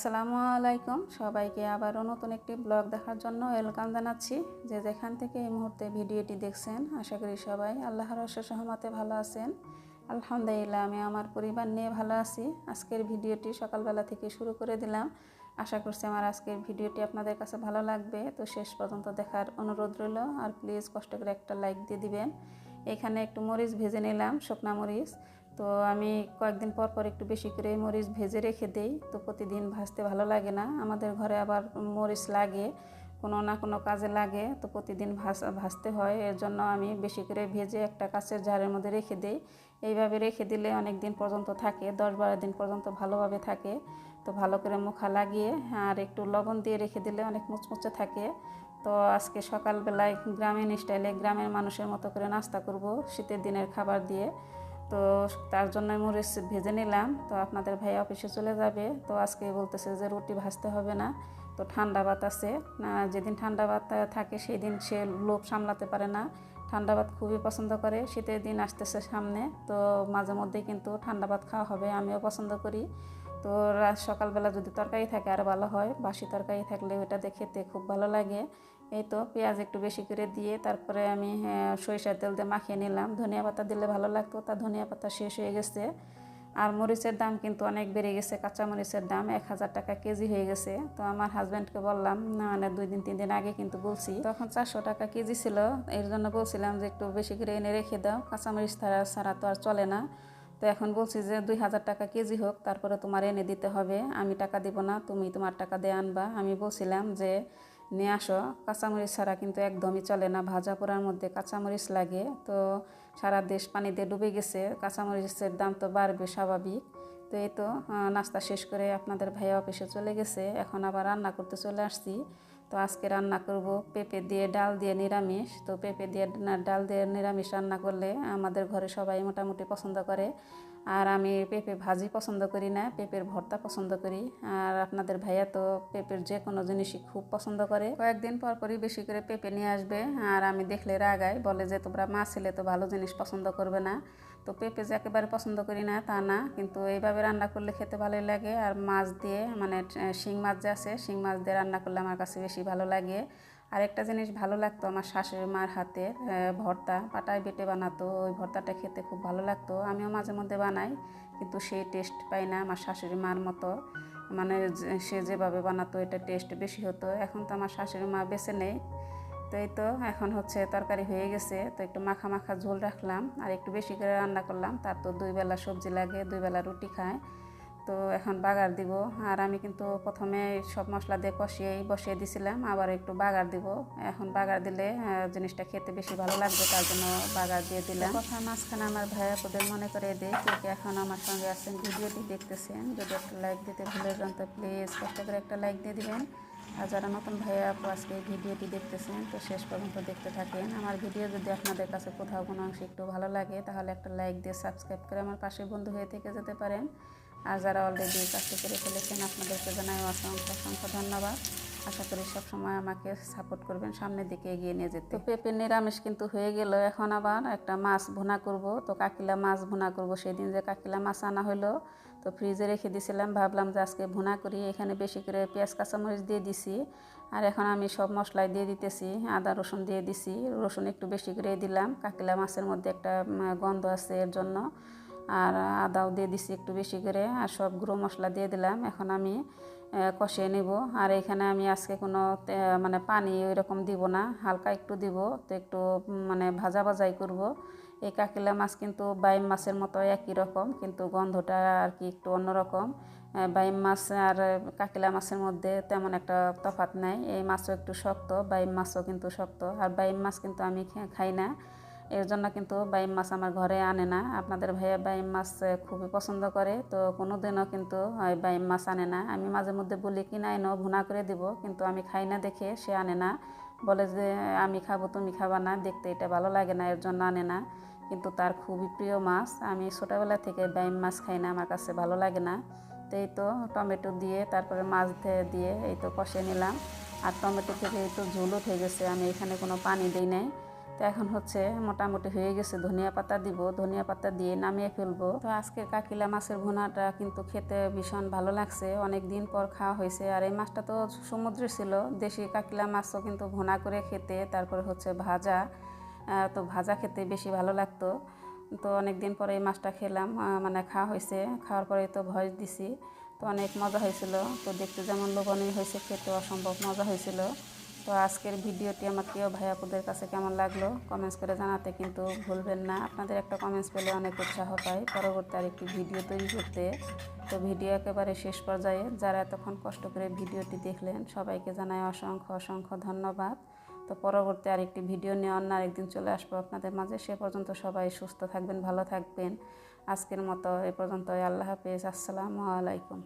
আসসালামু আলাইকুম। সবাইকে আবারও নতুন একটি ব্লগ দেখার জন্য ওয়েলকাম জানাচ্ছি। যে যেখান থেকে এই মুহূর্তে ভিডিওটি দেখছেন, আশা করি সবাই আল্লাহর সহমতে ভালো আছেন। আলহামদুলিল্লাহ, আমি আমার পরিবার নিয়ে ভালো আছি। আজকের ভিডিওটি সকালবেলা থেকে শুরু করে দিলাম। আশা করছি আমার আজকের ভিডিওটি আপনাদের কাছে ভালো লাগবে। তো শেষ পর্যন্ত দেখার অনুরোধ রইল, আর প্লিজ কষ্ট করে একটা লাইক দিয়ে দিবেন। এখানে একটু মরিচ ভেজে নিলাম, শুকনা মরিচ। তো আমি কয়েকদিন পর পর একটু বেশি করে মরিচ ভেজে রেখে দেই। তো প্রতিদিন ভাজতে ভালো লাগে না। আমাদের ঘরে আবার মরিচ লাগে, কোনো না কোনো কাজে লাগে। তো প্রতিদিন ভাজ, ভাজতে হয়। এর জন্য আমি বেশি করে ভেজে একটা কাঁচের জারের মধ্যে রেখে দেই। এইভাবে রেখে দিলে অনেক দিন পর্যন্ত থাকে, দশ বারো দিন পর্যন্ত ভালোভাবে থাকে। তো ভালো করে মুখা লাগিয়ে আর একটু লবণ দিয়ে রেখে দিলে অনেক মুচমুচে থাকে। তো আজকে সকালবেলায় গ্রামীণ স্টাইলে গ্রামের মানুষের মতো করে নাস্তা করব শীতের দিনের খাবার দিয়ে। তো তার জন্য আমি মরিচ ভেজে নিলাম। তো আপনাদের ভাই অফিসে চলে যাবে। তো আজকে বলতেছে যে রুটি ভাজতে হবে না। তো ঠান্ডা ভাত আছে। না, যেদিন ঠান্ডা ভাত থাকে সেই দিন সে লোভ সামলাতে পারে না। ঠান্ডা ভাত খুবই পছন্দ করে। শীতের দিন আসতেছে সামনে। তো মাঝে মধ্যেই কিন্তু ঠান্ডা ভাত খাওয়া হবে। আমিও পছন্দ করি। তো সকালবেলা যদি তরকারি থাকে আর ভালো হয়, বাসি তরকারি থাকলে ওইটা দিয়ে খেতে খুব ভালো লাগে। এই তো পেঁয়াজ একটু বেশি করে দিয়ে তারপরে আমি হ্যাঁ, সরিষার তেল দিয়ে মাখিয়ে নিলাম। ধনিয়া পাতা দিলে ভালো লাগতো তা ধনিয়া পাতা শেষ হয়ে গেছে। আর মরিচের দাম কিন্তু অনেক বেড়ে গেছে কাঁচা মরিচের দাম এক হাজার টাকা কেজি হয়ে গেছে। তো আমার হাজব্যান্ডকে বললাম মানে দুই দিন তিন দিন আগে কিন্তু বলছি। তখন চারশো টাকা কেজি ছিল এর জন্য বলছিলাম যে একটু বেশি করে এনে রেখে দাও কাঁচামরিচ ছাড়া ছাড়া তো আর চলে না। তো এখন বলছি যে দুই হাজার টাকা কেজি হোক তারপরে তোমার এনে দিতে হবে আমি টাকা দিব না তুমি তোমার টাকা দিয়ে আনবা। আমি বলছিলাম যে নিয়ে আসো। কাঁচামরিচ ছাড়া কিন্তু একদমই চলে না। ভাজা পোড়ার মধ্যে কাঁচামরিচ লাগে। তো সারা দেশ পানিতে ডুবে গেছে। কাঁচামরিচের দাম তো বাড়বে স্বাভাবিক। তো এই তো নাস্তা শেষ করে আপনাদের ভাইয়া অফিসে চলে গেছে। এখন আবার রান্না করতে চলে আসছি। তো আজকে রান্না করব পেঁপে দিয়ে ডাল দিয়ে নিরামিষ। তো পেঁপে দিয়ে ডাল দিয়ে নিরামিষ রান্না করলে আমাদের ঘরে সবাই মোটামুটি পছন্দ করে। আর আমি পেঁপে ভাজি পছন্দ করি না, পেঁপের ভর্তা পছন্দ করি। আর আপনাদের ভাইয়া তো পেঁপের যে কোনো জিনিসই খুব পছন্দ করে। কয়েকদিন পর পরই বেশি করে পেঁপে নিয়ে আসবে। আর আমি দেখলে রাগাই বলে যে তোমরা মা ছেলে তো ভালো জিনিস পছন্দ করবে না। তো পেঁপে যে একেবারে পছন্দ করি না, তা না। কিন্তু এইভাবে রান্না করলে খেতে ভালোই লাগে। আর মাছ দিয়ে মানে শিং মাছ যে আছে, শিং মাছ দিয়ে রান্না করলে আমার কাছে বেশি ভালো লাগে। আর একটা জিনিস ভালো লাগতো আমার শাশুড়ি মার হাতে ভর্তা। পাটায় বেটে বানাতো, ওই ভর্তাটা খেতে খুব ভালো লাগতো। আমিও মাঝে মধ্যে বানাই, কিন্তু সেই টেস্ট পাই না আমার শাশুড়ি মার মতো। মানে সে যেভাবে বানাতো, এটা টেস্ট বেশি হতো। এখন তো আমার শাশুড়ি মা বেছে নেই তো এই তো, এখন হচ্ছে তরকারি হয়ে গেছে, তো একটু মাখা মাখা ঝোল রাখলাম, আর একটু বেশি করে রান্না করলাম, তার তো দুই বেলা সবজি লাগে, দুই বেলা রুটি খায়, তো এখন বাগার দিব, আর আমি কিন্তু প্রথমে সব মশলা দিয়ে কষিয়েই বসিয়ে দিছিলাম, আবার একটু বাগার দিব, এখন বাগার দিলে জিনিসটা খেতে বেশি ভালো লাগবে, তার জন্য বাগার দিয়ে দিলাম। কথা মাঝখানে আমার ভাইয়া তোদের মনে করে দেয় কে কে এখন আমার সঙ্গে আছেন, ভিডিওটি দেখতেছেন, যদি একটা লাইক দিতে ভুলে যান, তো প্লিজ কষ্ট করে একটা লাইক দিয়ে দিবেন। আর যারা নতুন ভাইয়া আপু আজকে ভিডিওটি দেখতেছেন, তো শেষ পর্যন্ত দেখতে থাকেন। আমার ভিডিও যদি আপনাদের কাছে কোথাও কোনো অংশে একটু ভালো লাগে, তাহলে একটা লাইক দিয়ে সাবস্ক্রাইব করে আমার পাশে বন্ধু হয়ে থেকে যেতে পারেন। আর যারা অলরেডি কাজটি করে ফেলেছেন, আপনাদেরকে জানাই অসংখ্য অসংখ্য ধন্যবাদ। আশা করি সবসময় আমাকে সাপোর্ট করবেন, সামনের দিকে এগিয়ে নিয়ে যেতে। পেঁপে নিরামিষ কিন্তু হয়ে গেল, এখন আবার একটা মাছ ভুনা করব। তো কাকিলা মাছ ভুনা করব, সেদিন যে কাকিলা মাছ আনা হলো, তো ফ্রিজে রেখে দিয়েছিলাম ভাবলাম যে আজকে ভুনা করি, এখানে বেশি করে পেঁয়াজ, কাঁচামরিচ দিয়ে দিছি। আর এখন আমি সব মশলাই দিয়ে দিতেছি, আদা, রসুন দিয়ে দিছি, রসুন একটু বেশি করে দিলাম। কাকিলা মাছের মধ্যে একটা গন্ধ আছে এর জন্য। আর আদাও দিয়ে দিছি একটু বেশি করে আর সব গুঁড়ো মশলা দিয়ে দিলাম। এখন আমি কষিয়ে নেব। আর এখানে আমি আজকে কোনো মানে পানি ওই রকম দিব না, হালকা একটু দিব। তো একটু মানে ভাজা ভাজাই করব। এই কাকিলা মাছ কিন্তু বাইম মাছের মতো একই রকম, কিন্তু গন্ধটা আর কি একটু অন্যরকম বাইম মাছ আর কাকিলা মাছের মধ্যে তেমন একটা তফাৎ নাই। এই মাছও একটু শক্ত, বাইম মাছও কিন্তু শক্ত। আর বাইম মাছ কিন্তু আমি খাই না। এর জন্য কিন্তু বাইম মাছ আমার ঘরে আনে না। আপনাদের ভাইয়া বাইম মাছ খুবই পছন্দ করে। তো কোনো দিনও কিন্তু বাইম মাছ আনে না। আমি মাঝে মধ্যে বলি, কিনা এনো ভুনা করে দিব। কিন্তু আমি খাই না দেখে সে আনে না। বলে যে, আমি খাব, তুমি খাবা না। দেখতে এটা ভালো লাগে না, এর জন্য আনে না। কিন্তু তার খুবই প্রিয় মাছ। আমি ছোটোবেলা থেকে বাইম মাছ খাই না, আমার কাছে ভালো লাগে না। তো এই তো টমেটো দিয়ে, তারপরে মাছ দিয়ে এই তো কষে নিলাম। আর টমেটো থেকে এই তো ঝোল উঠে গেছে। আমি এখানে কোনো পানি দিই নাই। তো এখন হচ্ছে মোটামুটি হয়ে গেছে। ধনিয়া পাতা দিব, ধনিয়া পাতা দিয়ে নামিয়ে ফেলব। তো আজকের কাকিলা মাছের ভুনাটা কিন্তু খেতে ভীষণ ভালো লাগছে। অনেক দিন পর খাওয়া হয়েছে। আর এই মাছটা তো সমুদ্রে ছিল। দেশি কাকিলা মাছও কিন্তু ভুনা করে খেতে, তারপরে হচ্ছে ভাজা তো ভাজা খেতে বেশি ভালো লাগতো। তো অনেক দিন পরে এই মাছটা খেলাম মানে খাওয়া হয়েছে। খাওয়ার পরে তো ভয়েস দিছি। তো অনেক মজা হয়েছিল। তো দেখতে যেমন লোভনীয় হয়েছে খেতে অসম্ভব মজা হয়েছিল। তো আজকের ভিডিওটি আমার প্রিয় ভাইয়াপুদের কাছে কেমন লাগল? কমেন্টস করে জানাতে কিন্তু ভুলবেন না। আপনাদের একটা কমেন্টস পেলে অনেক উৎসাহ পাই পরবর্তী আরেকটি ভিডিও তৈরি করতে। তো ভিডিও একেবারে শেষ পর্যায়ে যারা এতক্ষণ কষ্ট করে ভিডিওটি দেখলেন, সবাইকে জানাই অসংখ্য অসংখ্য ধন্যবাদ। তো পরবর্তী আরেকটি ভিডিও নিয়ে অন্য আরেকদিন চলে আসব আপনাদের মাঝে। সে পর্যন্ত সবাই সুস্থ থাকবেন, ভালো থাকবেন। আজকের মতো এ পর্যন্ত আল্লাহ হাফেজ। আসসালামু আলাইকুম।